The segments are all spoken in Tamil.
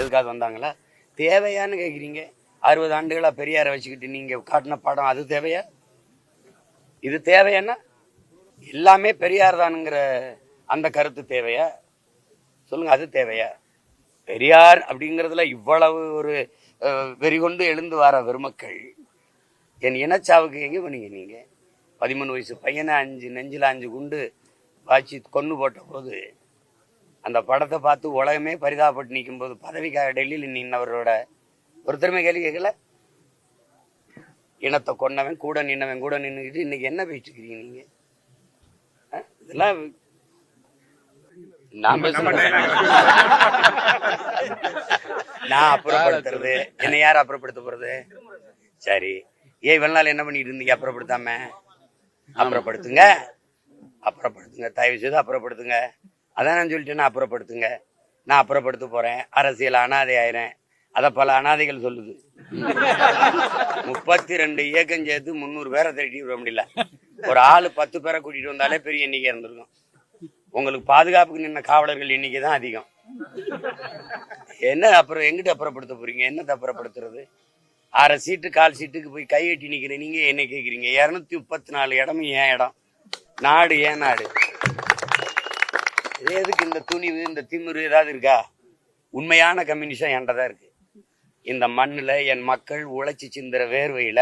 எதுக்காக வந்தாங்களா தேவையான்னு கேட்குறீங்க அறுபது ஆண்டுகளா பெரியாரை வச்சுக்கிட்டு நீங்க காட்டின படம் அது தேவையா? இது தேவையானா எல்லாமே பெரியார் தானுங்கிற அந்த கருத்து தேவையா? சொல்லுங்க அது தேவையா? பெரியார் அப்படிங்கிறதுல இவ்வளவு ஒரு வெறிகொண்டு எழுந்து வர பெருமக்கள் என் இனச்சாவுக்கு எங்க பண்ணீங்க நீங்க? பதிமூணு வயசு பையனை அஞ்சு நெஞ்சில் அஞ்சு குண்டு வாய்ச்சி கொண்டு போட்ட போது அந்த படத்தை பார்த்து உலகமே பரிதாபப்பட்டு நிற்கும் போது பதவிக்காக டெல்லியில் நின்னவரோட ஒருத்தருமே கேள்வி கேட்கல? இனத்தை கொன்னவன் கூட நின்னவன் கூட நின்றுக்கிட்டு இன்னைக்கு என்ன பேசிட்டு இருக்கீங்க நீங்க இதெல்லாம் நான் அப்புறப்படுத்துறது. என்னை யார் அப்புறப்படுத்த போறது? சரி. ஏன் இவ்வளவு நாள் என்ன பண்ணிட்டு இருந்தீங்க? அப்புறப்படுத்தாம? அப்புறப்படுத்துங்க. அப்புறப்படுத்துங்க. தயவு செய்து அப்புறப்படுத்துங்க. அதான் நான் சொல்லிட்டேன் அப்புறப்படுத்துங்க. நான் அப்புறப்படுத்த போறேன். அரசியல் அனாதை ஆயிரேன் அதை பல அனாதைகள் சொல்லுது. முப்பத்தி ரெண்டு இயக்கம் சேர்த்து முந்நூறு பேரை திரட்டி விட முடியல. ஒரு ஆளு பத்து பேரை கூட்டிட்டு வந்தாலே பெரிய எண்ணிக்கை இருந்திருக்கும். உங்களுக்கு பாதுகாப்புக்கு நின்ன காவலர்கள் எண்ணிக்கை தான் அதிகம். என்ன அப்புறம் எங்கிட்ட அப்புறப்படுத்த போறீங்க? என்னத்தை அப்புறப்படுத்துறது? அரை சீட்டு கால் சீட்டுக்கு போய் கை கட்டி நிக்கிற நீங்க என்ன கேக்குறீங்க? இருநூத்தி முப்பத்தி நாலு இடமும் ஏன் இடம்? நாடு ஏன் நாடு? எதுக்கு இந்த துணிவு இந்த திமிரு ஏதாவது இருக்கா? உண்மையான கம்யூனிசம் என்கிட்ட தான் இருக்கு. இந்த மண்ணுல என் மக்கள் உழைச்சி சிந்துற வேர்வையில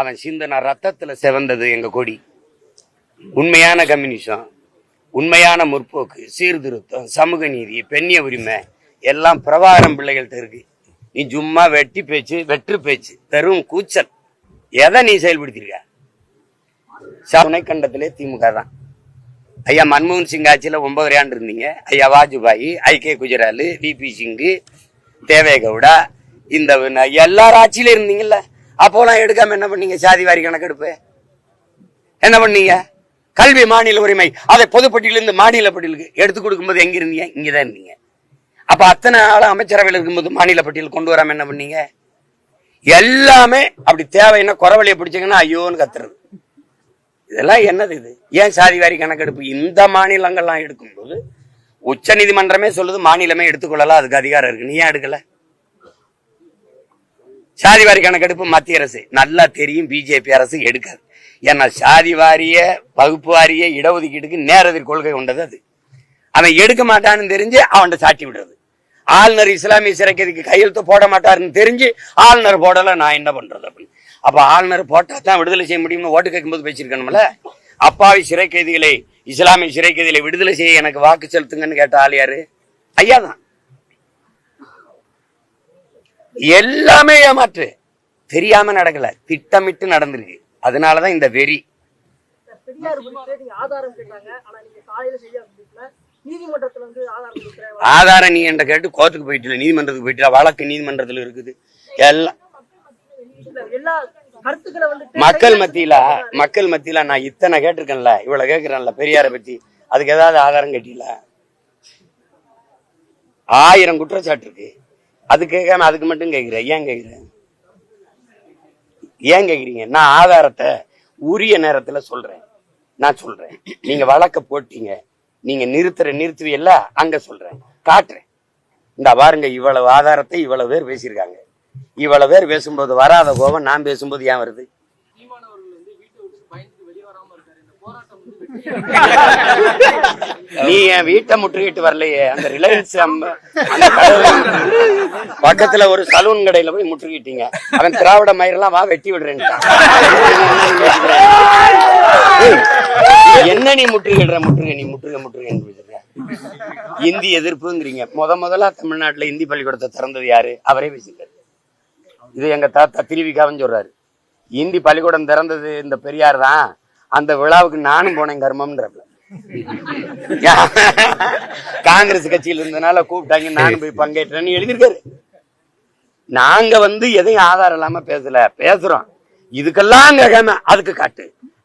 அவன் சிந்தின ரத்தத்துல செவந்தது எங்க கொடி. உண்மையான கம்யூனிசம் உண்மையான முற்போக்கு சீர்திருத்தம் சமூக நீதி பெண்ணிய உரிமை எல்லாம் பிரபாகரம் பிள்ளைகள்கிட்ட இருக்கு. நீ சும்மா வெட்டி பேச்சு வெற்று பேச்சு பெரும் கூச்சல். எதை நீ செயல்படுத்திருக்க துணை கண்டத்திலே திமுக தான் ஐயா மன்மோகன் சிங் ஆட்சியில ஒன்பது ஆண்டு இருந்தீங்க. ஐயா Vajpayee I K Gujral V P Singh Deve Gowda இந்த எல்லார் ஆட்சியில இருந்தீங்கல்ல. அப்போலாம் எடுக்காம என்ன பண்ணீங்க? சாதி வாரி கணக்கெடுப்பு. என்ன பண்ணீங்க? கல்வி மாநில உரிமை. அதை பொதுப்பட்டியிலிருந்து மாநில பட்டியலுக்கு எடுத்து கொடுக்கும்போது எங்க இருந்தீங்க? இங்கதான் இருந்தீங்க. அப்ப அத்தனை ஆள் அமைச்சரவையில் இருக்கும்போது மாநில பட்டியல் கொண்டு வராம என்ன பண்ணீங்க? எல்லாமே அப்படி தேவைன்னா குறவழியை பிடிச்சிங்கன்னா ஐயோன்னு கத்துறது. இதெல்லாம் என்னது இது? ஏன் சாதி வாரி கணக்கெடுப்பு இந்த மாநிலங்கள்லாம் எடுக்கும்போது உச்ச நீதிமன்றமே சொல்லுது மாநிலமே எடுத்துக்கொள்ளலாம் அதுக்கு அதிகாரம் இருக்கு. நீ ஏன் எடுக்கல? சாதி வாரி கணக்கெடுப்பு மத்திய அரசு. நல்லா தெரியும் பிஜேபி அரசு எடுக்காது. ஏன்னா சாதி வாரிய வகுப்பு வாரிய இடஒதுக்கீட்டுக்கு நேரதிர் கொள்கை கொண்டது அது. அவன் எடுக்க மாட்டான்னு தெரிஞ்சு அவன்கிட்ட சாட்டி விடுறது. ஆளுநர் இஸ்லாமிய சிறைக்கைதிக்கு கையெழுத்து போட மாட்டாருன்னு தெரிஞ்சு ஆளுநர் போடல நான் என்ன பண்றது அப்படின்னு. அப்போ ஆளுநர் போட்டால் தான் விடுதலை செய்ய முடியும்னு ஓட்டு கேட்கும்போது பேசியிருக்கணும்ல? அப்பாவி சிறை கைதிகளை இஸ்லாமிய சிறை கைதிகளை விடுதலை செய்ய எனக்கு வாக்கு செலுத்துங்கன்னு கேட்ட ஆள் யாரு? ஐயா தான் எல்லாமே ஏமாற்று. தெரியாம நடக்கல. திட்டமிட்டு நடந்திருக்கு. அதனாலதான் இந்த வெறி. ஆதாரம் நீ என்ற கேட்டு கோர்ட்டுக்கு போயிட்டு நீதிமன்றத்துக்கு போயிட்டு வழக்கு நீதிமன்றத்தில் இருக்குது. எல்லாம் இல்ல, எல்லா கருத்துக்களை வந்து மக்கள் மத்தியில? மக்கள் மத்தியில நான் இத்தனை கேட்டிருக்கேன்ல இவ்வளவு கேட்கிறேன்ல பெரியாரை பத்தி. அதுக்கு ஏதாவது ஆதாரம் கேட்டீங்களா? ஆயிரம் குற்றச்சாட்டு இருக்கு. அது கேட்காம அதுக்கு மட்டும் கேட்கிறேன் ஏன் கேட்கிறேன் ஏன் கேக்குறீங்க நான் ஆதாரத்தை உரிய நேரத்துல சொல்றேன். நான் சொல்றேன். நீங்க வழக்க போட்டீங்க. நீங்க நிறுத்துற நிறுத்துவீல்ல அங்க சொல்றேன். காட்டுறேன். இந்த பாருங்க இவ்வளவு ஆதாரத்தை இவ்வளவு பேர் பேசியிருக்காங்க. இவ்வளவு பேர் பேசும்போது வராத கோபம் நான் பேசும்போது ஏன் வருது? நீ என் வீட்டை முற்றுகிட்டு வரலையே. அந்த ரிலையன்ஸ் பக்கத்துல ஒரு சலூன் கடையில போய் முற்றுகிட்டீங்க அவன் திராவிட மயிரெல்லாம் வா வெட்டி விடுறேன் என்ன நீ முற்றுகிடுற முற்றுகை நீ முற்றுகை முற்றுகைன்னு இந்தி எதிர்ப்புங்கிறீங்க. முத முதலா தமிழ்நாட்டுல இந்தி பள்ளிக்கூடத்தை திறந்தது யாரு? அவரே பேசிட்டாரு இது எங்க தாத்தா திருவிக்காவன்னு சொல்றாரு. இந்தி பள்ளிக்கூடம் திறந்தது இந்த பெரியார் தான். அந்த விழாவுக்கு நானும் போனேன் கர்மம்ன்றப்ப. காங்கிரஸ் கட்சியில் இருந்தனால கூப்பிட்டாங்க நானும் போய் பங்கேற்றேன்னு எழுதியிருக்காரு. நாங்க வந்து எதையும் ஆதாரம் இல்லாம பேசல பேசுறோம். இதுக்கெல்லாம் கேட்காம அதுக்கு காட்டு.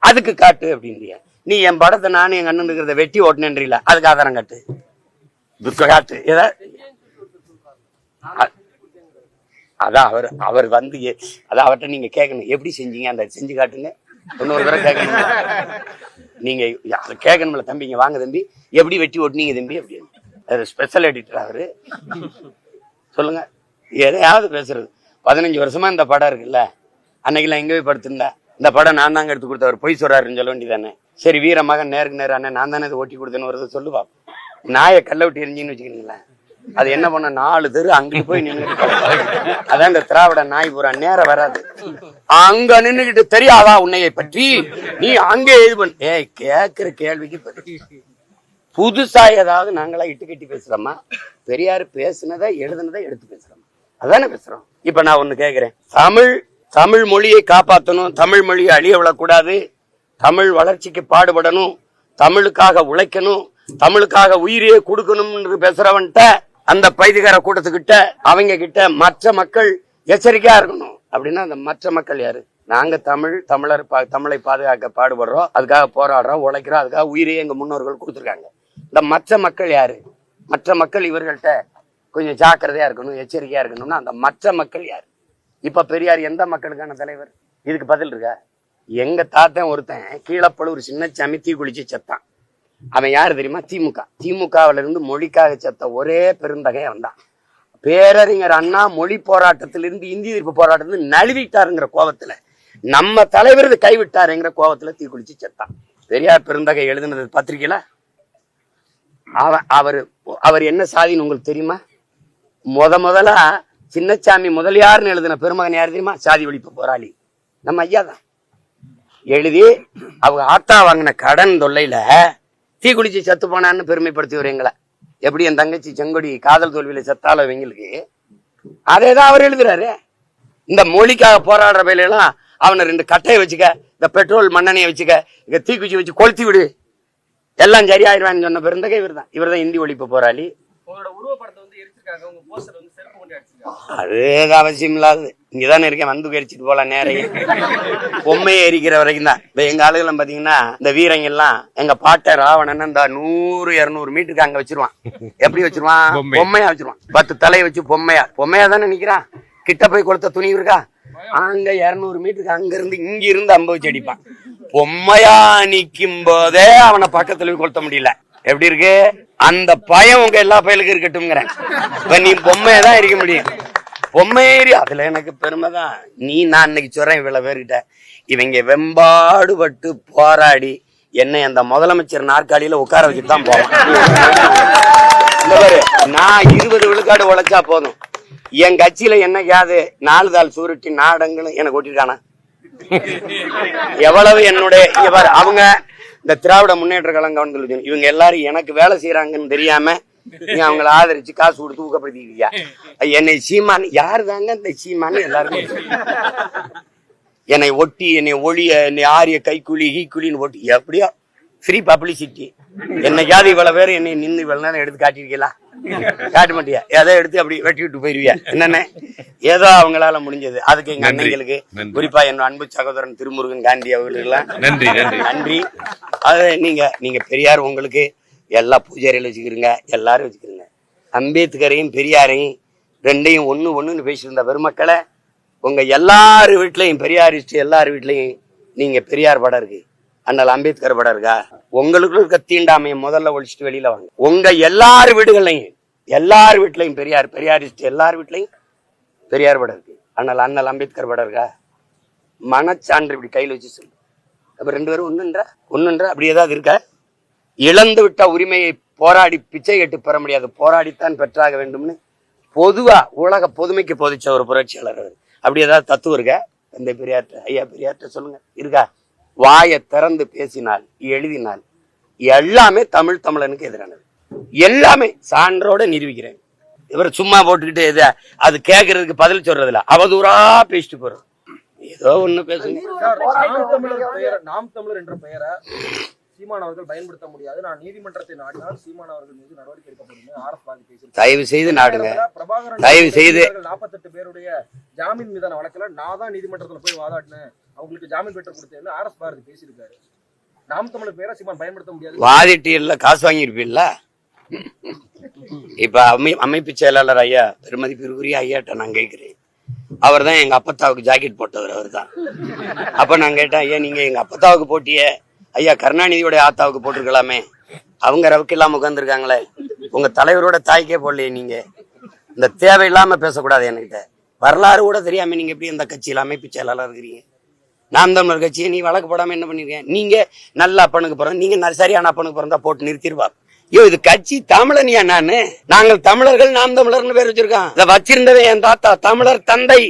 அதுக்கு காட்டு அப்படின்றிய. நீ என் படத்தை நானும் எங்க அண்ணன் இருக்கிறத வெட்டி ஓட்டுனேன்றீல அதுக்கு ஆதாரம் காட்டு. காட்டு. ஏதாவது அதான் அவர் அவர் வந்து அதான் அவர்கிட்ட நீங்க கேட்கணும் எப்படி செஞ்சீங்க? அந்த செஞ்சு காட்டுங்க. இன்னொரு தடவை கேட்கணும் நீங்க கேட்கணும்ல தம்பிங்க வாங்க தம்பி. எப்படி வெட்டி ஓட்டுனீங்க தம்பி? அப்படின்னு அது ஸ்பெஷல் எடிட்டர் அவரு. சொல்லுங்க. எதையாவது பேசுறது. பதினஞ்சு வருஷமா இந்த படம் இருக்குல்ல. அன்னைக்கெல்லாம் எங்க போய் படுத்திருந்தா இந்த படம் நான் தாங்க எடுத்து கொடுத்தவர் பொய் சொல்றாருன்னு சொல்ல வேண்டியதானே. சரி வீர மகன் நேருக்கு நேரம் அண்ணன் நான் தானே இதை ஓட்டி கொடுத்தேன்னு வருது சொல்லுவா. நாயை கல்ல விட்டு எரிஞ்சின்னு வச்சுக்கிறீங்களேன் அது என்ன பண்ண நாலு தெரு அங்கிட்டு போய் நின்று அதான் இந்த திராவிட நாய் பூரா நேரம் வராது. அங்க நின்னுகிட்டு தெரியாதா உன்னையை பற்றி? நீ அங்கே இது பண்ண. ஏய் கேக்குற கேள்விக்கு பதில். புதுசா ஏதாவது நாங்களா இட்டு கட்டி பேசுறோமா? பெரியார் பேசுனதை எழுதுனதை எடுத்து பேசுறோமா? அதானே பேசுறோம். இப்ப நான் ஒண்ணு கேக்குறேன். தமிழ் தமிழ் மொழியை காப்பாத்தணும். தமிழ் மொழியை அழிய விடக்கூடாது. தமிழ் வளர்ச்சிக்கு பாடுபடணும். தமிழுக்காக உழைக்கணும். தமிழுக்காக உயிரையே கொடுக்கணும்னு பேசுறவன்ட்ட அந்த பைதிகார கூட்டத்துக்கிட்ட அவங்க கிட்ட மற்ற மக்கள் எச்சரிக்கையா இருக்கணும். அப்படின்னா அந்த மற்ற மக்கள் யாரு? நாங்க தமிழ் தமிழர் பா- தமிழை பாதுகாக்க பாடுபடுறோம். அதுக்காக போராடுறோம் உழைக்கிறோம். அதுக்காக உயிரையே எங்க முன்னோர்கள் கொடுத்துருக்காங்க. இந்த மற்ற மக்கள் யாரு? மற்ற மக்கள் இவர்கள்ட்ட கொஞ்சம் ஜாக்கிரதையா இருக்கணும் எச்சரிக்கையா இருக்கணும்னா அந்த மற்ற மக்கள் யாரு? இப்ப பெரியார் எந்த மக்களுக்கான தலைவர்? இதுக்கு பதில் இருக்கா? எங்க தாத்தன் ஒருத்தன் கீழப்பழூர் சின்ன தீ குளிச்சு செத்தான். அவன் யாரு தெரியுமா? திமுக. திமுகவுல இருந்து மொழிக்காக செத்த ஒரே பெருந்தகை அவன் பேரறிஞர் அண்ணா மொழி போராட்டத்திலிருந்து இந்தி எதிர்ப்பு போராட்டத்திலிருந்து நழுவிட்டாருங்கிற கோபத்துல நம்ம தலைவர் இது கைவிட்டாருங்கிற கோபத்துல தீ குளிச்சு செத்தான். பெரியார் பெருந்தகை எழுதுனது பத்திரிகையில? அவ அவர் அவர் என்ன சாதின்னு உங்களுக்கு தெரியுமா? முத முதலா சின்னச்சாமி முதலியார்னு எழுதின பெருமகன் யார் தெரியுமா? சாதி ஒழிப்பு போராளி. நம்ம ஐயா தான். எழுதி அவங்க ஆத்தா வாங்கின கடன் தொல்லையில தீ குளிச்சு செத்து போனான்னு பெருமைப்படுத்தி எங்களை. எப்படி என் தங்கச்சி செங்கொடி காதல் தோல்வியில செத்தால இவங்களுக்கு? அதே தான் அவர் எழுதுறாரு. இந்த மொழிக்காக போராடுற வேலையெல்லாம் அவனை ரெண்டு கட்டையை வச்சுக்க இந்த பெட்ரோல் மண்ணெண்ணையை வச்சுக்க இங்க தீக்குச்சி வச்சு கொளுத்தி விடு. எல்லாம் சரியாயிருவான்னு சொன்ன பிறந்தக இவர் தான் இவர் தான் இந்தி ஒழிப்பு போராளி. உங்களோட உருவப்படத்தை வந்து எரிச்சிருக்காங்க. உங்க போஸ்டர் அது அவசியம் இல்லாதது. இங்கதானே இருக்கேன் வந்து எரிச்சிட்டு போலாம் நேரையே பொம்மையை எரிக்கிற வரைக்கும் தான் இப்ப எங்க ஆளுகளும் பாத்தீங்கன்னா இந்த வீரங்க எல்லாம் எங்க பாட்டை ராவணன் இந்த நூறு இருநூறு மீட்டருக்கு அங்க வச்சிருவான். எப்படி வச்சிருவான்? பொம்மை. பொம்மையா வச்சிருவான். பத்து தலையை வச்சு பொம்மையா. பொம்மையா தானே நிக்கிறான். கிட்ட போய் கொடுத்த துணி இருக்கா? அங்க இருநூறு மீட்டருக்கு அங்க இருந்து இங்க இருந்து அம்ப வச்சு அடிப்பான். பொம்மையா நிக்கும் போதே அவனை பக்கத்துல கொளுத்த முடியல. எப்படி இருக்கு? அந்த பயம் உங்க எல்லா பயலுக்கும் இருக்கட்டும்ங்கிறேன். இப்ப நீ பொம்மையை தான் இருக்க முடியும். பொம்மையேறி அதுல எனக்கு பெருமை தான். நீ நான் இன்னைக்கு சொல்றேன் இவ்வளவு பேர்கிட்ட. இவங்க வெம்பாடுபட்டு போராடி என்னை அந்த முதலமைச்சர் நாற்காலியில உட்கார வச்சுட்டு தான் போவேன் நான் இருபது விழுக்காடு உழைச்சா போதும். என் கட்சியில என்னைக்காவது நாலு தாள் சூருட்டி நாடங்களும் எனக்கு ஓட்டிருக்கானா எவ்வளவு என்னுடைய இவர் அவங்க இந்த திராவிட முன்னேற்ற கழகம் இவங்க எல்லாரும் எனக்கு வேலை செய்யறாங்கன்னு தெரியாம நீ அவங்கள ஆதரிச்சு காசு கொடுத்து ஊக்கப்படுத்திக்கிறியா என்னை சீமான் யாரு தாங்க இந்த சீமான்னு எல்லாருமே என்னை ஒட்டி என்னை ஒளிய என்னை ஆரிய கைக்கூலி ஈக்குழின்னு ஒட்டி எப்படியோ ஃப்ரீ பப்ளிசிட்டி என்னைக்காவது இவ்வளவு பேர் என்னை நின்று இவ்வளவு நேரம் எடுத்து காட்டியிருக்கலாம் காட்ட மாட்டியா? ஏதோ எடுத்து அப்படி வெட்டி விட்டு போயிருவியா? என்னென்ன ஏதோ அவங்களால முடிஞ்சது. அதுக்கு எங்க. அண்ணங்களுக்கு. குறிப்பா என் அன்பு சகோதரன் திருமுருகன் காந்தி அவர்களுக்கெல்லாம் நன்றி நன்றி. நன்றி. அது நீங்க நீங்க பெரியார் உங்களுக்கு எல்லா பூஜாரியில் வச்சுக்கிறீங்க எல்லாரும் வச்சுக்கிறீங்க அம்பேத்கரையும் பெரியாரையும் ரெண்டையும் ஒண்ணு ஒண்ணுன்னு பேசியிருந்த பெருமக்களை உங்க எல்லார் வீட்லயும் பெரியாரிஸ்ட் எல்லார் வீட்லயும் நீங்க பெரியார் படம் இருக்கு. அண்ணல் அம்பேத்கர் படம் இருக்கா? உங்களுக்குள்ள இருக்க தீண்டாமையை முதல்ல ஒழிச்சிட்டு வெளியில வாங்க. உங்க எல்லார் வீடுகள்லையும் எல்லார் வீட்லையும் பெரியார் பெரியாரிஸ்ட் எல்லார் வீட்லையும் பெரியார் படம் இருக்கு. அண்ணல் அண்ணல் அம்பேத்கர் படம் இருக்கா? மனச்சான்று இப்படி கையில் வச்சு சொல்லு. அப்ப ரெண்டு பேரும் ஒண்ணுன்ற ஒண்ணுன்ற அப்படி ஏதாவது இருக்கா? இழந்து விட்ட உரிமையை போராடி பிச்சை கேட்டு பெற முடியாது. போராடித்தான் பெற்றாக வேண்டும்னு பொதுவா உலக பொதுமைக்கு போதிச்ச ஒரு புரட்சியாளர் அப்படி ஏதாவது தத்துவம் இருக்கா? தந்தை பெரியார்ட்ட ஐயா பெரியார்ட்ட சொல்லுங்க. இருக்கா? வாயை திறந்து பேசினால் எழுதினால் எல்லாமே தமிழ் தமிழனுக்கு எதிரானது. எல்லாமே சான்றோட நிரூபிக்கிறேன். இவர் சும்மா போட்டுக்கிட்டு எது அது கேட்கறதுக்கு பதில் சொல்றதில்ல. அவதூறா பேசிட்டு போறோம். ஏதோ ஒண்ணு பேசுங்க. நாம் தமிழர் பெயரை நாம் தமிழர் என்ற பெயரை சீமான் அவர்கள் பயன்படுத்த முடியாது. நான் நீதிமன்றத்தை நாடினால் சீமான் அவர்கள் மீது நடவடிக்கை எடுக்கப்படும் தயவு செய்து நாடுங்க. பிரபாகரன் தயவு செய்து. நாற்பத்தெட்டு பேருடைய ஜாமீன் மீதான வழக்குல நான் தான் நீதிமன்றத்துல போய் வாதாடினேன். அவங்களுக்கு ஜாமீன் பெற்று கொடுத்தேன்னு ஆர் எஸ் பாரதி பேசியிருக்காரு. நாம் தமிழர் சீமான் பயன்படுத்த முடியாது. வாதிட்டியல்ல காசு வாங்கியிருப்பீல்ல? இப்ப அமை அமைப்பு செயலாளர் ஐயா பெருமதிப்பிற்குரிய ஐயாட்ட நான் கேட்கிறேன். அவர் தான் எங்க அப்பத்தாவுக்கு ஜாக்கெட் போட்டவர் அவர் தான். அப்ப நான் கேட்டேன் ஐயா நீங்க எங்க அப்பத்தாவுக்கு போட்டிய? ஐயா கருணாநிதியோட ஆத்தாவுக்கு போட்டிருக்கலாமே. அவங்க ரவுக்கு இல்லாம உட்காந்துருக்காங்களே உங்க தலைவரோட தாய்க்கே போடலையே நீங்க. இந்த தேவையில்லாம பேசக்கூடாது என்கிட்ட. வரலாறு கூட தெரியாம நீங்க எப்படி இந்த கட்சியில அமைப்பு செயலாளர் இருக்கிறீங்க? நாம் தமிழர் கட்சியை நீ வழக்கு போடாம என்ன பண்ணிருக்கீங்க நீங்க நல்ல அப்பனுக்கு பிறந்த நீங்க சரியான அப்பனுக்கு பிறந்தா போட்டு நிறுத்திடுவா ஐயோ இது கட்சி தமிழனியா நானு? நாங்கள் தமிழர்கள் நாம் தமிழர்னு பேர் வச்சிருக்கான் இதை வச்சிருந்தவன் என் தாத்தா தமிழர் தந்தை.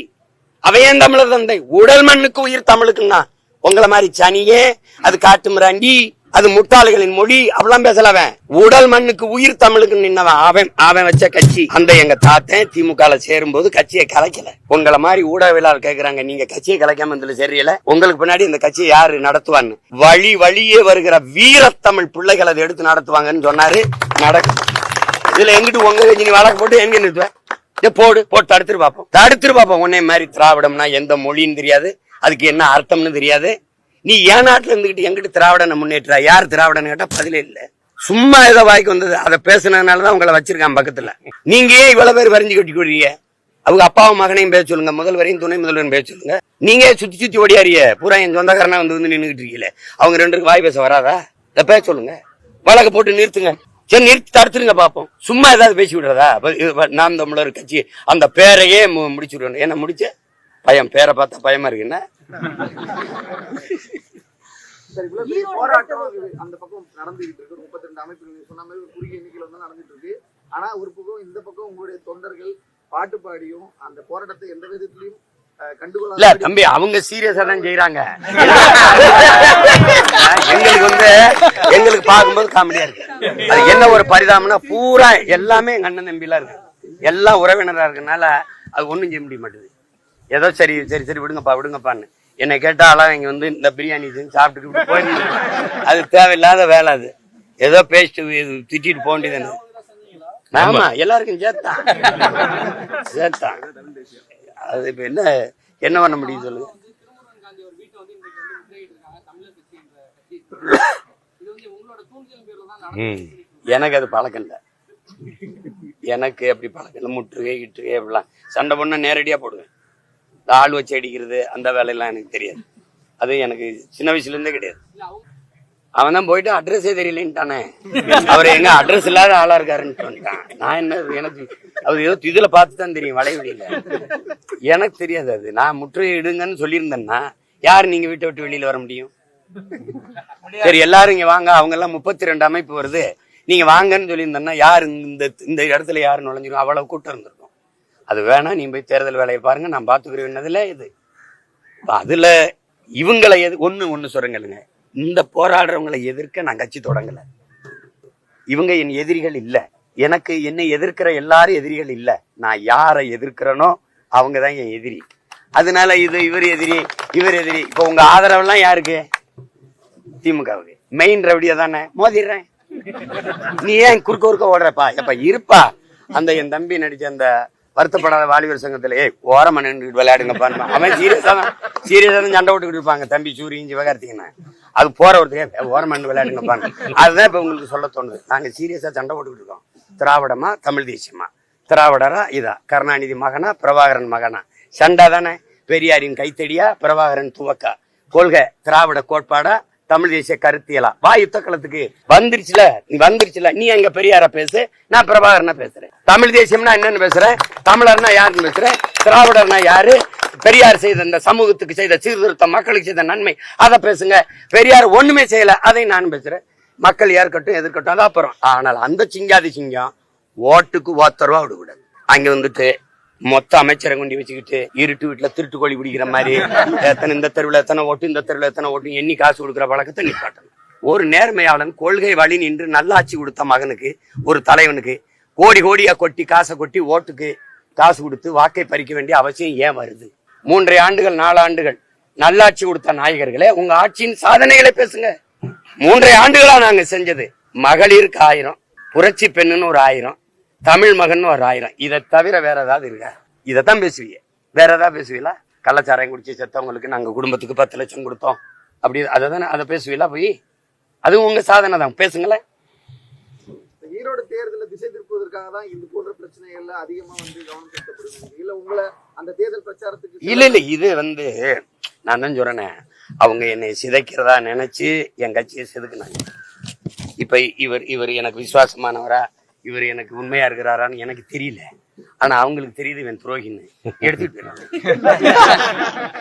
அவன் தமிழர் தந்தை? உடல் மண்ணுக்கு உயிர் தமிழுக்குன்னா. உங்களை மாதிரி சனியே அது காட்டு மிராண்டி அது முட்டாள்களின் மொழி. அவெல்லாம் பேசலவன் உடல் மண்ணுக்கு உயிர் தமிழுக்கு நின்னவன் அவன். அவன் வச்ச கட்சி. அந்த எங்க தாத்தன் திமுக சேரும் போது கட்சியை கலைக்கல. உங்களை மாதிரி ஊடகவியலாளர் கேக்குறாங்க. நீங்க கட்சியை கலைக்காம இதுல தெரியல உங்களுக்கு பின்னாடி இந்த கட்சியை யாரு நடத்துவான்னு. வழி வழியே வருகிற வீரத்தமிழ் பிள்ளைகள் அதை எடுத்து நடத்துவாங்கன்னு சொன்னாரு. நடக்கும் இதுல எங்கிட்டு உங்க கட்சி நீ வழக்கு போட்டு எங்க நிறுத்துவேன் போடு போட்டு தடுத்துட்டு பார்ப்போம். தடுத்துட்டு பார்ப்போம். உன்னே மாதிரி திராவிடம்னா எந்த மொழின்னு தெரியாது. அதுக்கு என்ன அர்த்தம்னு தெரியாது. நீ ஏன் நாட்டில் இருந்துகிட்டு எங்கிட்ட திராவிடனை முன்னேற்றா யார் திராவிடன்னு கேட்டால் பதிலே இல்லை. சும்மா ஏதோ வாய்க்கு வந்தது. அதை பேசுனதுனாலதான் உங்களை வச்சிருக்கான் பக்கத்தில். நீங்க ஏன் இவ்வளோ பேர் வரைஞ்சு கட்டி அவங்க அப்பாவும் மகனையும் பேச சொல்லுங்க. முதல்வரையும் துணை முதல்வரையும் பேச சொல்லுங்க. நீங்க சுத்தி சுத்தி ஓடியாரிய பூரா என் சொந்தக்காரனா வந்து வந்து நின்றுட்டு இருக்கீங்களே. அவங்க ரெண்டுக்கு வாய் பேச வராதா? இதை பேச சொல்லுங்க. வழக்கு போட்டு நிறுத்துங்க. சரி நிறுத்தி தடுத்துருங்க பார்ப்போம் சும்மா ஏதாவது பேசி விடுறதா? நாம் தமிழர் கட்சி அந்த பேரையே முடிச்சு விடணும் என்ன முடிச்ச? பயம். பேரை பார்த்தா பயமா இருக்குன்னா போராட்டம் அந்த பக்கம் நடந்துகிட்டு இருக்கு. முப்பத்தி ரெண்டு அமைப்புகள் நீங்க சொன்ன மாதிரி ஒரு குறுகிய எண்ணிக்கையில வந்து நடந்துட்டு இருக்கு. ஆனா ஒரு பக்கம் இந்த பக்கம் உங்களுடைய தொண்டர்கள் பாட்டு பாடியும் அந்த போராட்டத்தை எந்த விதத்திலையும் இல்ல தம்பி அவங்க சீரியஸா தான் செய்யறாங்க எங்களுக்கு வந்து எங்களுக்கு பார்க்கும்போது காமெடியா இருக்கு. அது என்ன ஒரு பரிதாபம்னா பூரா எல்லாமே எங்க அண்ணன் தம்பிலாம் இருக்கு. எல்லாம் உறவினரா இருக்கனால அது ஒண்ணும் செய்ய முடிய மாட்டேது ஏதோ சரி சரி சரி விடுங்கப்பா விடுங்கப்பான்னு. என்னை கேட்டாலாம் இங்க வந்து இந்த பிரியாணி செஞ்சு சாப்பிட்டுட்டு இப்படி போயிருந்து அது தேவையில்லாத வேலை அது. ஏதோ பேசிட்டு திட்டிட்டு போக வேண்டியது ஆமா. எல்லாருக்கும் சேர்த்தான் சேர்த்தான் அது இப்ப என்ன என்ன பண்ண முடியும் சொல்லுங்க எனக்கு அது பழக்கம் இல்லை. எனக்கு அப்படி பழக்கம் இல்லை. முற்றுகை கிட்டுகை அப்படிலாம். சண்டை பண்ண நேரடியாக போடுவேன். இந்த ஆள் வச்சு அடிக்கிறது அந்த வேலையெல்லாம் எனக்கு தெரியாது. அது எனக்கு சின்ன வயசுலேருந்தே கிடையாது. அவன் தான் போயிட்டு அட்ரஸே தெரியலன்ட்டானே. அவர் எங்க அட்ரஸ் இல்லாத ஆளா இருக்காருன்னு நான் என்ன எனக்கு அவர் ஏதோ இதுல பார்த்து தான் தெரியும் வளைவெளியில எனக்கு தெரியாது அது. நான் முற்றுகை இடுங்கன்னு சொல்லியிருந்தேன்னா யார் நீங்க வீட்டை விட்டு வெளியில வர முடியும்? சரி எல்லாரும் இங்க வாங்க. அவங்க எல்லாம் முப்பத்தி ரெண்டு அமைப்பு வருது. நீங்க வாங்கன்னு சொல்லியிருந்தேன்னா யார் இந்த இந்த இடத்துல யாரு நுழைஞ்சிரும் அவ்வளவு கூட்டம் இருந்துரும் அது வேணா நீ போய் தேர்தல் வேலையை பாருங்க நான் பார்த்துக்கிறேன்னதுல இது. அதுல இவங்களை எது ஒண்ணு ஒண்ணு சொல்றேங்களுங்க இந்த போராடுறவங்களை எதிர்க்க நான் கட்சி தொடங்கல. இவங்க என் எதிரிகள் இல்லை. எனக்கு என்னை எதிர்க்கிற எல்லாரும் எதிரிகள் இல்ல. நான் யாரை எதிர்க்கிறேனோ அவங்க தான் என் எதிரி. அதனால இது இவர் எதிரி இவர் எதிரி. இப்போ உங்க ஆதரவெல்லாம் யாருக்கு? திமுகவுக்கு. மெயின் ரவுடியா தானே? மோதிடுறேன். நீ ஏன் குறுக்க குறுக்க ஓடுறப்பா? எப்ப இருப்பா. அந்த என் தம்பி நடிச்ச அந்த வருத்தப்படாத வாலிபர் சங்கத்துல ஏய் ஓரமா நின்று விளையாடுங்கப்பா அவன் சீரியஸா தான் சீரியஸா தான் சண்டை விட்டுக்கிட்டு இருப்பாங்க. தம்பி சூரியன் சிவகார்த்திகேயன் அது போற ஒருத்தர் ஓரமா நின்று விளையாடுங்கப்பாங்க அதுதான் இப்ப உங்களுக்கு சொல்ல தோணுது. நாங்க சீரியஸா சண்டை போட்டுக்கிட்டு இருக்கோம். திராவிடமா தமிழ் தேசியமா? திராவிடரா இதா? கருணாநிதி மகனா பிரபாகரன் மகனா? சண்டை தானே? பெரியாரின் கைத்தடியா பிரபாகரன் துவக்கா? கொள்கை திராவிட கோட்பாடா தமிழ் தேசிய கருத்தியலா. வா யுத்த களத்துக்கு வந்துருச்சுல நீ வந்துருச்சுல நீ எங்க பெரியார பேசு நான் பிரபாகரனா பேசுறேன். தமிழ் தேசியம்னா என்னன்னு பேசுறேன்? தமிழர்னா யாருன்னு பேசுறேன்? திராவிடர்னா யாரு? பெரியார் செய்த இந்த சமூகத்துக்கு செய்த சீர்திருத்தம் மக்களுக்கு செய்த நன்மை அதை பேசுங்க. பெரியார் ஒண்ணுமே செய்யல அதை நான் பேசுறேன். மக்கள் ஏற்கட்டும் எதிர்க்கட்டும் அதான் அப்புறம். ஆனால் அந்த சிங்காதி சிங்கம் ஓட்டுக்கு ஓத்தரவா விடக்கூடாது. அங்க வந்துட்டு மொத்த அமைச்சரை கொண்டு வச்சுக்கிட்டு இருட்டு வீட்டுல திருட்டு கோழி பிடிக்கிற மாதிரி எத்தனை இந்த தெருவில் எத்தனை ஓட்டு இந்த தெருவில் எத்தனை ஓட்டு எண்ணி காசு கொடுக்குற பழக்கத்தை நிப்பாட்டணும் ஒரு நேர்மையாளன் கொள்கை வழி நின்று நல்லாட்சி கொடுத்த மகனுக்கு ஒரு தலைவனுக்கு கோடி கோடியா கொட்டி காசை கொட்டி ஓட்டுக்கு காசு கொடுத்து வாக்கை பறிக்க வேண்டிய அவசியம் ஏன் வருது? மூன்றரை ஆண்டுகள் நாலு ஆண்டுகள் நல்லாட்சி கொடுத்த நாயகர்களே உங்க ஆட்சியின் சாதனைகளை பேசுங்க. மூன்றரை ஆண்டுகளா நாங்க செஞ்சது. மகளிருக்கு ஆயிரம் புரட்சி பெண்ணுன்னு ஒரு ஆயிரம் தமிழ் மகன் ஒரு ஆயிரம். இதை தவிர வேற ஏதாவது இருக்கா? இதைத்தான் பேசுவீங்க வேற ஏதாவது பேசுவீங்களா கள்ளச்சாராயம் குடிச்சு செத்தவங்களுக்கு நாங்க குடும்பத்துக்கு பத்து லட்சம் கொடுத்தோம். அப்படி அதை தானே அதை பேசுவீங்களா போய்? அதுவும் உங்க சாதனை தான். பேசுங்களேன். ஈரோடு தேர்தலை திசை திருப்புவதற்காக தான் இது போன்ற பிரச்சனைகள்ல அதிகமா வந்து கவனம் செலுத்தப்படுது இல்ல உங்களை அந்த தேர்தல் பிரச்சாரத்துக்கு இல்ல இல்ல இது வந்து நான் தான் சொல்றேனே. அவங்க என்னை சிதைக்கிறதா நினைச்சு என் கட்சியை செதுக்குனாங்க. இப்ப இவர் இவர் எனக்கு விசுவாசமானவரா? இவர் எனக்கு உண்மையா இருக்கிறாரான்னு எனக்கு தெரியல. ஆனா அவங்களுக்கு தெரியுது இவன் துரோகின்னு. எடுத்துட்டு போயிடுறாங்க.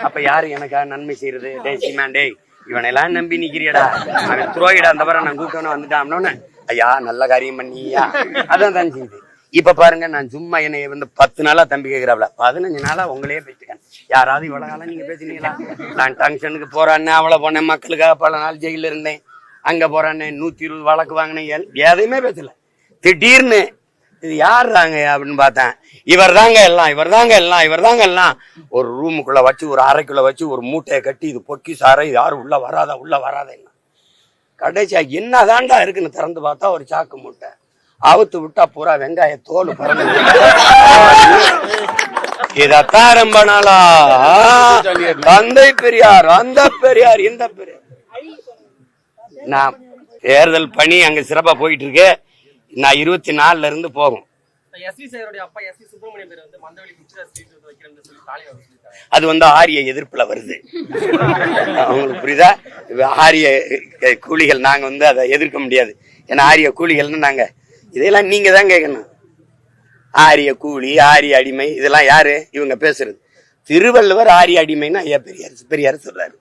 அப்ப யாரு எனக்கா நன்மை செய்யறது? டேய் சீமான் டேய் இவனெல்லாம் நம்பி நிக்கிறியடா. அவன் துரோகிடா அந்த பாரு நான் கூப்பிட்டவன வந்துட்டான் ஐயா நல்ல காரியம் பண்ணியா? அதான் தான் செய்யுது இப்ப பாருங்க நான் சும்மா என்னை வந்து பத்து நாளா தம்பி கேட்கிறாப்ல பதினஞ்சு நாளா உங்களையே பேசிட்டேன். யாராவது இவ்வளவு காலம் நீங்க பேசினீங்களா? நான் டங்ஷனுக்கு போறான்னு அவ்வளவு போனேன் மக்களுக்காக பல நாள் ஜெயில இருந்தேன். அங்க போறான்னு நூத்தி இருபது வழக்கு வாங்கினேன். எதையுமே பேசல. திடீர்னு இது யார் தாங்க அப்படின்னு பார்த்தேன். இவர் தாங்க எல்லாம் இவர் தாங்க எல்லாம் இவர் தாங்க எல்லாம். ஒரு ரூமுக்குள்ள வச்சு ஒரு அறைக்குள்ள வச்சு ஒரு மூட்டையை கட்டி இது பொக்கி சாரை யாரும் உள்ள வராதா உள்ள வராதா என்ன? கடைசியா என்னதான்டா இருக்குன்னு திறந்து பார்த்தா ஒரு சாக்கு மூட்டை. அவுத்து விட்டா பூரா வெங்காய தோல் பறந்து இதத்தான் ரொம்ப நாளா? தந்தை பெரியார் அந்த பெரியார் இந்த பெரியார். நான் தேர்தல் பணி அங்க சிறப்பா போயிட்டு இருக்கு. நான் இருபத்தி நாலுல இருந்து போகும். அது வந்து ஆரிய எதிர்ப்புல வருது. அவங்களுக்கு புரியுதா? ஆரிய கூலிகள் நாங்க வந்து அதை எதிர்க்க முடியாது. ஏன்னா ஆரிய கூலிகள்னு நாங்க இதெல்லாம் நீங்க தான் கேட்கணும். ஆரிய கூலி ஆரிய அடிமை இதெல்லாம் யாரு? இவங்க பேசுறது. திருவள்ளுவர் ஆரிய அடிமைன்னு ஐயா பெரியார் பெரியார் சொல்றாரு.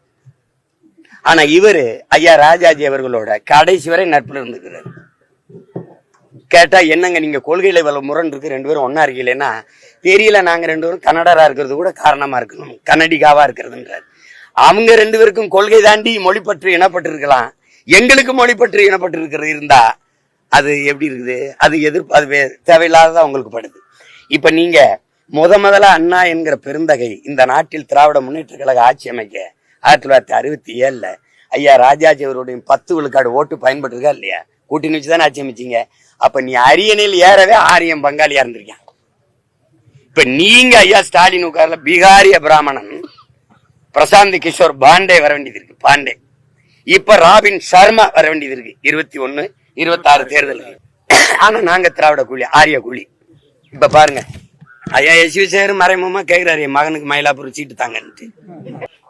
ஆனா இவரு ஐயா ராஜாஜி அவர்களோட கடைசி வரை நட்புல இருந்துக்கிறாரு. கேட்டா என்னங்க நீங்க கொள்கையில இவ்வளவு முரண் இருக்கு ரெண்டு பேரும் ஒன்னா இருக்கீங்களேன்னா தெரியல நாங்க ரெண்டு பேரும் கன்னடரா இருக்கிறது கூட காரணமா இருக்கணும். கன்னடிகாவா இருக்கிறதுன்றாரு. அவங்க ரெண்டு பேருக்கும் கொள்கை தாண்டி மொழிப்பற்று இனப்பட்டு இருக்கலாம் எங்களுக்கு மொழிப்பற்று இனப்பட்டு இருக்கிறது இருந்தா அது எப்படி இருக்குது? அது எதிர்ப்பு அது வே- தேவையில்லாததா படுது. இப்ப நீங்க முத முதல்ல அண்ணா என்கிற பெருந்தகை இந்த நாட்டில் திராவிட முன்னேற்ற கழக ஆட்சி அமைக்க ஆயிரத்தி தொள்ளாயிரத்தி அறுபத்தி ஏழுல ஐயா ராஜாஜி அவருடைய பத்து விழுக்காடு ஓட்டு பயன்பட்டிருக்கா இல்லையா? கூட்டணி வச்சு தானே ஆட்சி அப்ப நீ அரியணையில் ஏறவே ஆரியம் பங்காளியா இருந்திருக்கேன் இப்ப நீங்க ஐயா ஸ்டாலின் உட்கார்ல பீகாரிய பிராமணன் பிரசாந்த் கிஷோர் பாண்டே வர வேண்டியது இருக்கு பாண்டே. இப்ப ராபின் சர்மா வர வேண்டியது இருக்கு இருபத்தி ஒன்னு இருபத்தி ஆறு தேர்தல் ஆனா நாங்க திராவிட கூலி ஆரிய கூலி. இப்ப பாருங்க ஐயா எஸ் சேர் மறைமுகமா கேக்குறாரு என் மகனுக்கு மயிலாப்பூர் சீட்டு தாங்கன்ட்டு.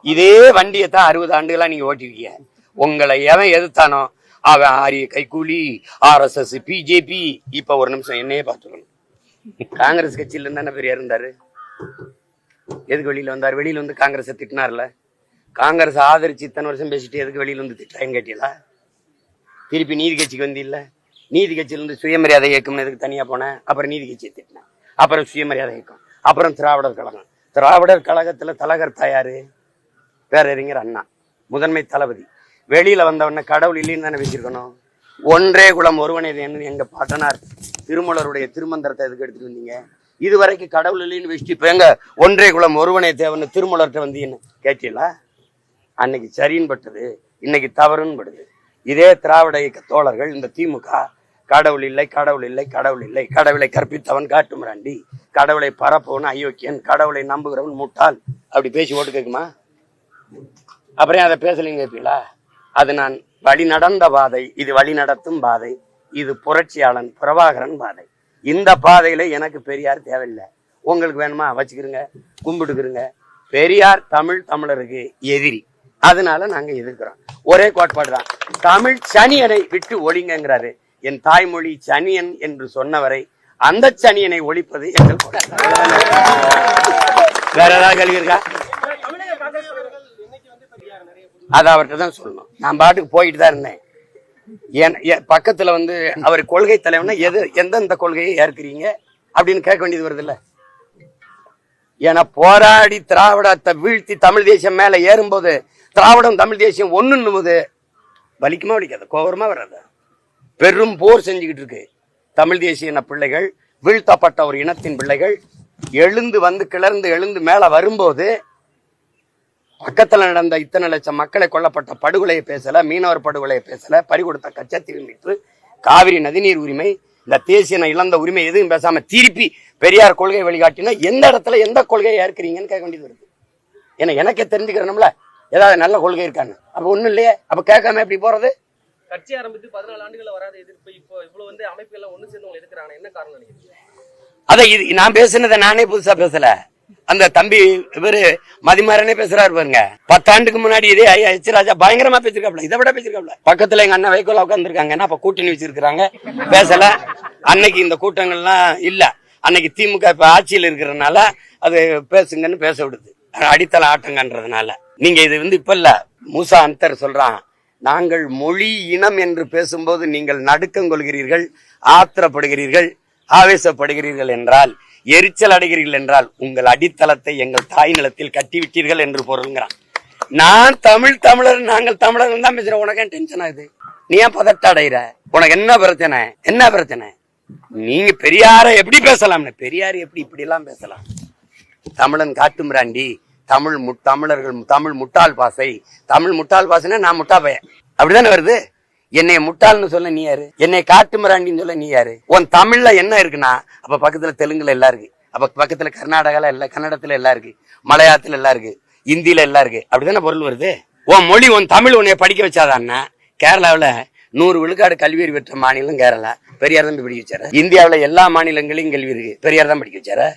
இதே வண்டியை தான் அறுபது ஆண்டுகளா நீங்க ஓட்டிருக்கீங்க. உங்களை எவன் எதிர்த்தானோ அவன் ஆரிய கைக்கூலி ஆர்எஸ்எஸ் பிஜேபி இப்ப ஒரு நிமிஷம் என்னையே பார்த்துக்கணும். காங்கிரஸ் கட்சியில இருந்தானே பெரியார் இருந்தாரு? எதுக்கு வெளியில வந்தார்? வெளியில வந்து காங்கிரஸ் திட்டினார்ல? காங்கிரஸ் ஆதரிச்சு இத்தனை வருஷம் பேசிட்டு எதுக்கு வெளியில வந்து திட்டான்னு கேட்டீங்களா? திருப்பி நீதி கட்சிக்கு வந்து இல்ல. நீதி கட்சியில இருந்து சுயமரியாதை இயக்கம்னு எதுக்கு தனியா போனேன்? அப்புறம் நீதி கட்சியை திட்டினேன். அப்புறம் சுயமரியாதை இயக்கம். அப்புறம் திராவிடர் கழகம். திராவிடர் கழகத்துல தலகர்த்தா தயாரு பேரறிஞர் அண்ணா. முதன்மை தளபதி. வெளியில வந்தவன கடவுள் இல்லைன்னு தானே வச்சிருக்கணும். ஒன்றே குலம் ஒருவனே தேவன் எங்க பாட்டனார் திருமலருடைய திருமந்திரத்தை எதுக்கு எடுத்துட்டு வந்தீங்க? இது வரைக்கும் கடவுள் இல்லைன்னு வச்சுட்டு இப்ப எங்க ஒன்றே குலம் ஒருவனே தேவன் திருமலர்கிட்ட வந்தீங்கன்னு கேட்டீங்களா? அன்னைக்கு சரின்னு பட்டது இன்னைக்கு தவறுன்னு படுது. இதே திராவிட இயக்க தோழர்கள் இந்த திமுக கடவுள் இல்லை கடவுள் இல்லை கடவுள் இல்லை கடவுளை கற்பித்தவன் காட்டுமிராண்டி கடவுளை பரப்பவன் அயோக்கியன் கடவுளை நம்புகிறவன் முட்டாள். அப்படி பேசி ஓட்டு கேட்குமா? அப்புறம் அதை பேசலீங்க கேட்பீங்களா? அது நான் வழி நடந்த பாதை இது வழி நடத்தும் பாதை இது புரட்சியாளன் பிரபாகரன் பாதை. இந்த பாதையில எனக்கு பெரியார் தேவையில்லை. உங்களுக்கு வேணுமா? வச்சுக்கிறங்க கும்பிட்டுக்கிறங்க பெரியார் தமிழ் தமிழருக்கு எதிரி. அதனால நாங்க எதிர்க்கிறோம். ஒரே கோட்பாடு தான். தமிழ் சனியனை விட்டு ஒழிங்கிறாரு என் தாய்மொழி சனியன் என்று சொன்னவரை அந்த சனியனை ஒழிப்பது எங்கள் வேற ஏதாவது கேள்வி இருக்கா? அதை அவர்கிட்ட தான் சொல்லணும். நான் பாட்டுக்கு போயிட்டு தான் இருந்தேன். ஏன் பக்கத்துல வந்து அவர் கொள்கை தலைவனா எது எந்தெந்த கொள்கையை ஏற்கிறீங்க அப்படின்னு கேட்க வேண்டியது வருது இல்ல ஏன்னா போராடி திராவிடத்தை வீழ்த்தி தமிழ் தேசியம் மேல ஏறும்போது திராவிடம் தமிழ் தேசியம் ஒண்ணுன்னும் போது வலிக்குமா வலிக்காது கோபரமா வராது? பெரும் போர் செஞ்சுக்கிட்டு இருக்கு. தமிழ் தேசிய இன பிள்ளைகள் வீழ்த்தப்பட்ட ஒரு இனத்தின் பிள்ளைகள் எழுந்து வந்து கிளர்ந்து எழுந்து மேல வரும்போது பக்கத்துல நடந்த இத்தனை லட்சம் மக்களை கொல்லப்பட்ட படுகொலையை பேசல மீனவர் படுகொலையை பேசல பறிகொடுத்த கச்சத்தீவு மீட்பு காவிரி நதிநீர் உரிமை இந்த தேசிய இழந்த உரிமை எதுவும் பேசாம திருப்பி பெரியார் கொள்கை வழிகாட்டினா எந்த இடத்துல எந்த கொள்கையை ஏற்கிறீங்கன்னு கேட்க வேண்டியது வருது. ஏன்னா எனக்கே தெரிஞ்சுக்கிறோம்ல ஏதாவது நல்ல கொள்கை இருக்கான்னு. அப்ப ஒண்ணும் இல்லையே அப்ப கேட்காம எப்படி போறது? கட்சி ஆரம்பித்து பதினாலு ஆண்டுகள்ல வராத எதிர்ப்பு இப்போ இவ்வளவு வந்து அமைப்புகள் ஒண்ணு சேர்ந்து எதிர்க்கிறாங்க. என்ன காரணம் அத இது நான் பேசுனதை நானே புதுசா பேசல. அந்த தம்பி இவரு மதிமாறனே பேசுறாரு பாருங்க. பத்தாண்டுக்கு முன்னாடி இதே எச் ராஜா பயங்கரமா பேசிருக்காப்ல. இதை விட பேசிருக்காப்ல. பக்கத்துல எங்க அண்ணன் வைக்கோல உட்காந்துருக்காங்க என்ன அப்ப கூட்டணி வச்சிருக்காங்க பேசல. அன்னைக்கு இந்த கூட்டங்கள்லாம் இல்ல. அன்னைக்கு திமுக இப்ப ஆட்சியில் இருக்கிறதுனால அது பேசுங்கன்னு பேச விடுது. அடித்தள ஆட்டங்கன்றதுனால. நீங்க இது வந்து இப்ப இல்ல. மூசா அந்தர் சொல்றான். நாங்கள் மொழி இனம் என்று பேசும்போது நீங்கள் நடுக்கம் கொள்கிறீர்கள் ஆத்திரப்படுகிறீர்கள் ஆவேசப்படுகிறீர்கள் என்றால் எரிச்சல் அடைகிறீர்கள் என்றால் உங்கள் அடித்தளத்தை எங்கள் தாய் நிலத்தில் கட்டிவிட்டீர்கள் என்று பொருள்ங்கிறான். நான் தமிழ் தமிழர் நாங்கள் தமிழர்கள் தான் பேசுறேன் உனக்கு டென்ஷன் ஆகுது? நீ ஏன் பதட்ட அடைகிற உனக்கு என்ன பிரச்சனை? என்ன பிரச்சனை? நீங்க பெரியார எப்படி பேசலாம்னு பெரியார் எப்படி இப்படி எல்லாம் பேசலாம்? தமிழன் காட்டுமிராண்டி தமிழ் மு தமிழர்கள் தமிழ் முட்டாள் பாசை தமிழ் முட்டாள் பாசைன்னா நான் முட்டா பையன் அப்படிதானே வருது? என்னை முட்டாள்னு சொல்ல நீ யாரு? என்னை காட்டுமிராண்டின்னு சொல்ல நீ யாரு? உன் தமிழ்ல என்ன இருக்குன்னா அப்ப பக்கத்துல தெலுங்குல எல்லாம் இருக்கு. அப்ப பக்கத்துல கர்நாடகால எல்லாம் கன்னடத்துல எல்லாம் இருக்கு. மலையாளத்துல எல்லாம் இருக்கு. இந்தியில எல்லாம் இருக்கு. அப்படிதானே பொருள் வருது? உன் மொழி உன் தமிழ் உன்னை படிக்க வச்சாதான்னா கேரளாவுல நூறு விழுக்காடு கல்வி பெற்ற மாநிலம் கேரளா. பெரியார் தான் படிக்க வச்சாரு. இந்தியாவுல எல்லா மாநிலங்களையும் கல்வி இருக்கு. பெரியார் தான் படிக்க வச்சாரு.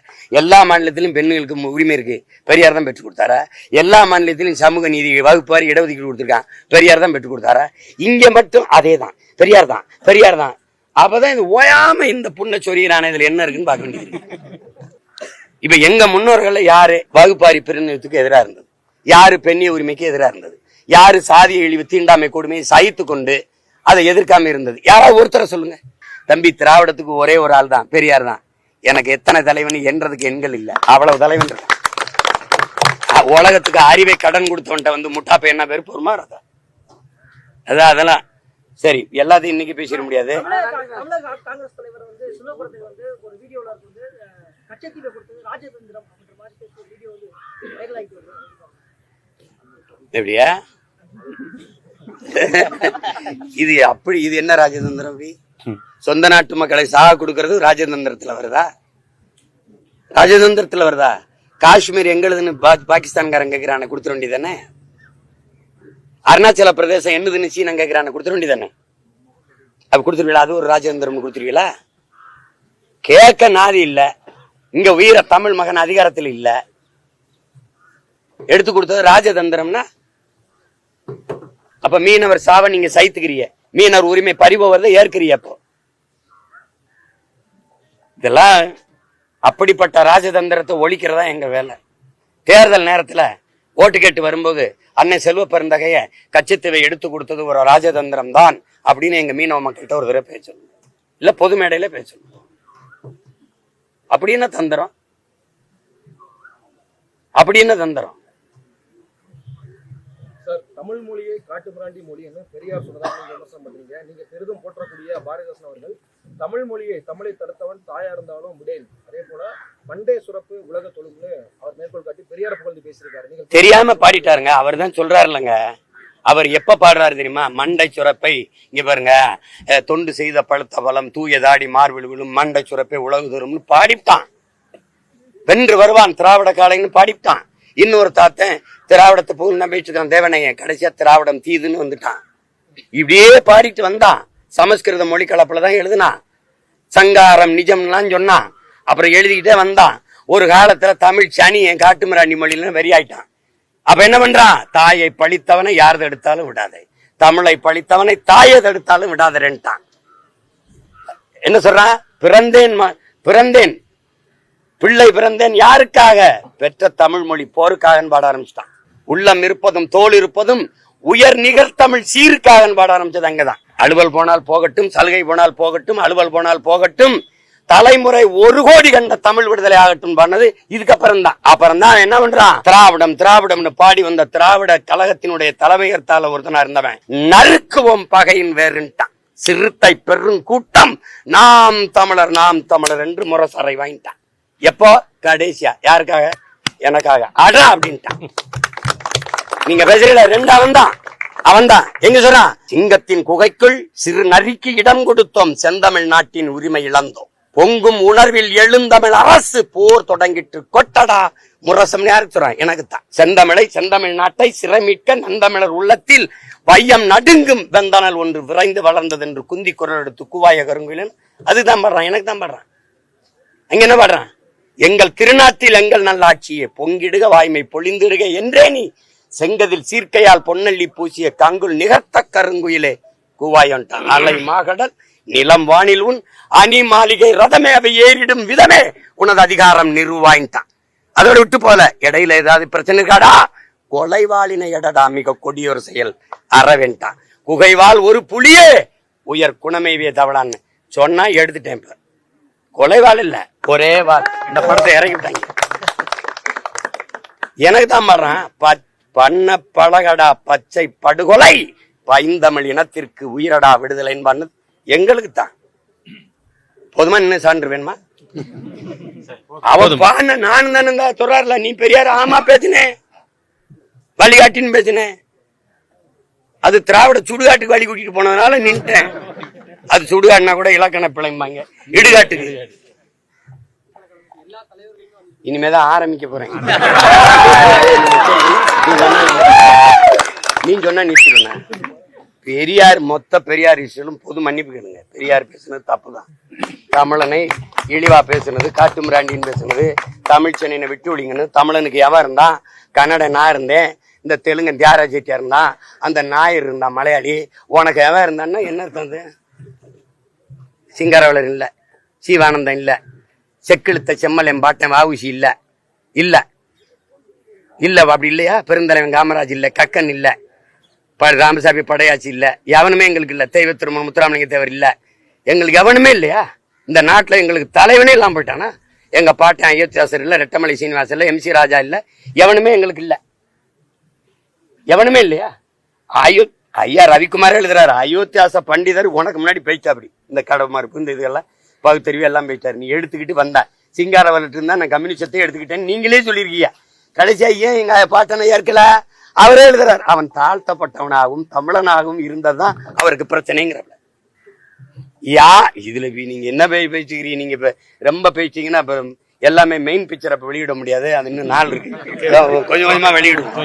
எல்லா மாநிலத்திலும் பெண்களுக்கு உரிமை இருக்கு. பெரியார் தான் பெற்றுக் கொடுத்தாரா. எல்லா மாநிலத்திலும் சமூக நீதி வகுப்பார் இடஒதுக்கீடு கொடுத்துருக்கான். பெரியார் தான் பெற்றுக் கொடுத்தாரா. இங்க மட்டும் அதே தான். பெரியார் தான். பெரியார் தான். அப்பதான் இது ஓயாம இந்த புண்ணை சொரியிறான இதுல என்ன இருக்குன்னு பார்க்க வேண்டியது இப்ப எங்க முன்னோர்கள் யாரு வகுப்பாரி பிரிவினத்துக்கு எதிராக இருந்தது? யாரு பெண்ணிய உரிமைக்கு எதிராக இருந்தது? யாரு சாதிய இழிவு தீண்டாமை கொடுமையை சகித்து கொண்டு அதை எதிர்க்காம இருந்தது. யாராவது ஒருத்தரை சொல்லுங்க. தம்பி திராவிடத்துக்கு ஒரே ஒரு ஆள் தான் பெரியார் தான். எனக்கு எத்தனை தலைவன் என்றதுக்கு எண்கள் இல்ல. அவ்வளவு தலைவன் உலகத்துக்கு அறிவை கடன் கொடுத்தவன்ட்ட வந்து முட்டாப்ப என்ன பேர் பொறுமா அதான் அதான் அதெல்லாம். சரி எல்லாத்தையும் இன்னைக்கு பேசிட முடியாது. எப்படியா? இது அப்படி இது என்ன ராஜதந்திரம் அப்படி? சொந்த நாட்டு மக்களை சாக கொடுக்கறது ராஜதந்திரத்துல வருதா? ராஜதந்திரத்துல வருதா? காஷ்மீர் எங்களுதுன்னு பாகிஸ்தான்காரன் கேட்கிறான கொடுத்துட வேண்டியதானே அருணாச்சல பிரதேசம் என்னதுன்னு சீனா கேட்கிறான கொடுத்துட வேண்டியதானே அப்ப கொடுத்துருவீங்களா? அது ஒரு ராஜதந்திரம் கொடுத்துருவீங்களா? கேட்க நாதி இல்ல. இங்க வீர தமிழ் மகன் அதிகாரத்தில் இல்ல. எடுத்து கொடுத்தது ராஜதந்திரம்னா அப்ப மீனவர் சாவ நீங்க சைத்துக்கிறீங்க. மீனவர் உரிமை பறிபோவத ஏற்கிறீங்க அப்போ. இதெல்லாம் அப்படிப்பட்ட ராஜதந்திரத்தை ஒழிக்கிறதா எங்க வேலை? தேர்தல் நேரத்துல ஓட்டு கேட்டு வரும்போது அன்னை செல்வ பெருந்தகைய கச்சத்தீவை எடுத்து கொடுத்தது ஒரு ராஜதந்திரம் தான் அப்படின்னு எங்க மீனவ மக்கள்கிட்ட ஒரு தடவை பேசணும் இல்ல பொது மேடையில பேசணும் அப்படின்னா தந்திரம்? அப்படின்னு தந்திரம்? தமிழ் மொழியை காட்டுமிராண்டி மொழின்னு பெரியார் சொன்னதாக விமர்சனம் பண்றீங்க. நீங்க பெரிதும் போற்றக்கூடிய பாரதிதாசன் அவர்கள் தமிழ் மொழியை தமிழை தடுத்தவன் தாயா இருந்தாலும் விடேன். அதே போல பண்டே சுரப்பு உலக தொழும்னு அவர் மேற்கோள் காட்டி பெரியார் புகழ்ந்து பேசியிருக்காரு. நீங்க தெரியாம பாடிட்டாருங்க. அவர் தான் இல்லைங்க அவர் எப்ப பாடுறாரு தெரியுமா? மண்டை சுரப்பை இங்க பாருங்க தொண்டு செய்த பழுத்த பலம் தூய தாடி மார்பில் விழும் மண்டை சுரப்பை உலகு தரும்னு பாடிட்டான் வென்று வருவான் திராவிட காலைன்னு பாடிட்டான் இன்னொரு தாத்தன் திராவிடத்தை புகழ் நம்பிட்டு இருக்கான் தேவனைய கடைசியா திராவிடம் தீதுன்னு வந்துட்டான். இப்படியே பாடிட்டு வந்தான். சமஸ்கிருத மொழி கலப்புல தான் எழுதுனான் சங்காரம் நிஜம்லாம் சொன்னான். அப்புறம் எழுதிக்கிட்டே வந்தான். ஒரு காலத்துல தமிழ் சனி என் காட்டுமிராண்டி மொழியில வெறியாயிட்டான். அப்ப என்ன பண்றான்? தாயை பழித்தவனை யார் தடுத்தாலும் விடாதே. தமிழை பழித்தவனை தாயை தடுத்தாலும் விடாதேன்ட்டான். என்ன சொல்றான்? பிறந்தேன் ம- பிறந்தேன். பிள்ளை பிறந்தேன் யாருக்காக? பெற்ற தமிழ் மொழி போருக்காக பாட ஆரம்பிச்சிட்டான். உள்ளம் இருப்பதும் தோல் இருப்பதும் உயர் நிகழ்த்தமிழ் சீருக்காக பாட ஆரம்பிச்சது அங்கதான். அலுவல் போனால் போகட்டும் சலுகை போனால் போகட்டும் அலுவல் போனால் போகட்டும் தலைமுறை ஒரு கோடி கண்ட தமிழ் விடுதலை ஆகட்டும் பண்ணது இதுக்கப்புறம் தான் அப்புறம் தான் என்ன பண்றான்? திராவிடம் திராவிடம்னு பாடி வந்த திராவிட கழகத்தினுடைய தலைமையர்த்தால ஒருத்தனா இருந்தவன். நறுக்குவோம் பகையின் வேறுன்ட்டான். சிறுத்தை பெரும் கூட்டம் நாம் தமிழர் நாம் தமிழர் என்று முரசரை வாங்கிட்டான். எப்போ? கடைசியா. யாருக்காக? எனக்காக. அடா அப்படின்ட்டான். நீங்க பேசுறீங்க ரெண்டு அவன் தான் அவன் தான் எங்க சொல்றான் சிங்கத்தின் குகைக்குள் சிறு நரிக்கு இடம் கொடுத்தோம் செந்தமிழ் நாட்டின் உரிமை இழந்தோம். பொங்கும் உணர்வில் எழுந்தமிழ் அரசு போர் தொடங்கிட்டு கொட்டடா. முரசம் யாருக்கு சொல்றான்? எனக்கு தான் செந்தமிழை செந்தமிழ் நாட்டை சிறைமீட்க நந்தமிழர் உள்ளத்தில் வையம் நடுங்கும் வெந்தனல் ஒன்று விரைந்து வளர்ந்தது என்று குந்தி குரல் எடுத்து குவாய கருங்குயிலன் அதுதான் பாடுறான். எனக்கு தான் பாடுறான். அங்க என்ன பாடுறான்? எங்கள் திருநாட்டில் எங்கள் நல்லாட்சியே பொங்கிடுக வாய்மை பொழிந்திடுக என்றே நீ செங்கதில் சீர்க்கையால் பொன்னள்ளி பூசிய கங்குள் நிகர்த்த கருங்குயிலே கூவாயன்ட்டான் அலை மாகடல் நிலம் வானில் உன் அணி மாளிகை ரதமே அவை ஏறிடும் விதமே உனது அதிகாரம் நிறுவாய்ந்தான் அதோட விட்டு போல இடையில ஏதாவது பிரச்சனை இருக்காடா? கொலைவாளினை எடடா மிக கொடியொரு செயல் அறவேண்டான் குகைவால் ஒரு புலியே உயர் குணமைவே தவளான்னு சொன்னா எடுத்துட்டேன் கொலைவாள் இல்ல. ஒரே வாள் இந்த படத்தை இறக்கி விட்டாங்க. எனக்கு தான் மாறான் பண்ண பழகடா பச்சை படுகொலை. பைந்தமிழ் இனத்திற்கு உயிரடா விடுதலை என்பான்னு எங்களுக்கு தான். போதுமா என்ன சான்று வேணுமா? அவர் பான நானும் தானே சொல்றாருல நீ பெரியார் ஆமா பேசினேன் வழிகாட்டின்னு பேசினேன் அது திராவிட சுடுகாட்டுக்கு வழி கூட்டிட்டு போனதுனால நின்ட்டேன். அது சுடுகாடுனா கூட இலக்கண பிழைம்பாங்க. இடுகாட்டுக்கு. இனிமேதான் ஆரம்பிக்க போறேன். நீ சொன்னா நிறுத்திடுவேன் பெரியார் மொத்த பெரியார் இஷ்டம் பொது மன்னிப்பு கேளுங்க. பெரியார் பேசுனது தப்புதான். தமிழனை இழிவா பேசுனது காட்டுமிராண்டின்னு பேசுனது தமிழ் சென்னையை விட்டு ஒழிங்கன்னு தமிழனுக்கு எவன் இருந்தான் கன்னட நான் இருந்தேன். இந்த தெலுங்கன் தியாகராஜ செட்டியார் இருந்தான் அந்த நாயர் இருந்தான் மலையாளி. உனக்கு எவன் இருந்தான்னா என்ன அர்த்தம் அது சிங்காரவளர் இல்ல சீவானந்தம் இல்ல செக்கிழுத்த செம்மலன் பாட்டன் வாவுசி இல்ல இல்ல. இல்ல அப்படி இல்லையா? பெருந்தலைவன் காமராஜ் இல்ல கக்கன் இல்ல ப- ராமசாமி படையாச்சி இல்ல எவனுமே எங்களுக்கு இல்ல தெய்வ திருமணம் முத்துராமலிங்க தேவர் இல்ல. எங்களுக்கு எவனுமே இல்லையா? இந்த நாட்டுல எங்களுக்கு தலைவனே இல்லாமல் போயிட்டானா? எங்க பாட்டன் அயோத்தியாசர் இல்ல ரெட்டமலை சீனிவாசன் இல்லை எம் சி ராஜா இல்ல எவனுமே எங்களுக்கு இல்ல. எவனுமே இல்லையா? அயோ ஐயா ரவிக்குமார் எழுதுறாரு. அயோத்தியாச பண்டிதர் உனக்கு முன்னாடி போயிட்டா அப்படி இந்த கடவு இந்த இதெல்லாம் பகுத்தறிவு எல்லாம் போயிட்டாரு நீ எடுத்துக்கிட்டு வந்த. சிங்கார வளர்ட்டு இருந்தா நான் கம்யூனிஸ்டத்தை எடுத்துக்கிட்டேன்னு நீங்களே சொல்லியிருக்கீங்க. கடைசியா ஏன் எங்க பாட்டனை ஏற்கல அவரே எழுதுறாரு. அவன் தாழ்த்தப்பட்டவனாகவும் தமிழனாகவும் இருந்ததுதான் அவருக்கு பிரச்சனைங்கிறப்ப யா இதுல நீங்க என்ன பேய் பேச்சுக்கிறீங்க? நீங்க இப்ப ரொம்ப பேசிட்டீங்கன்னா இப்ப எல்லாமே மெயின் பிக்சர் அப்ப வெளியிட முடியாது. அது இன்னும் நாள் இருக்கு. கொஞ்சம் கொஞ்சமா வெளியிடுவோம்.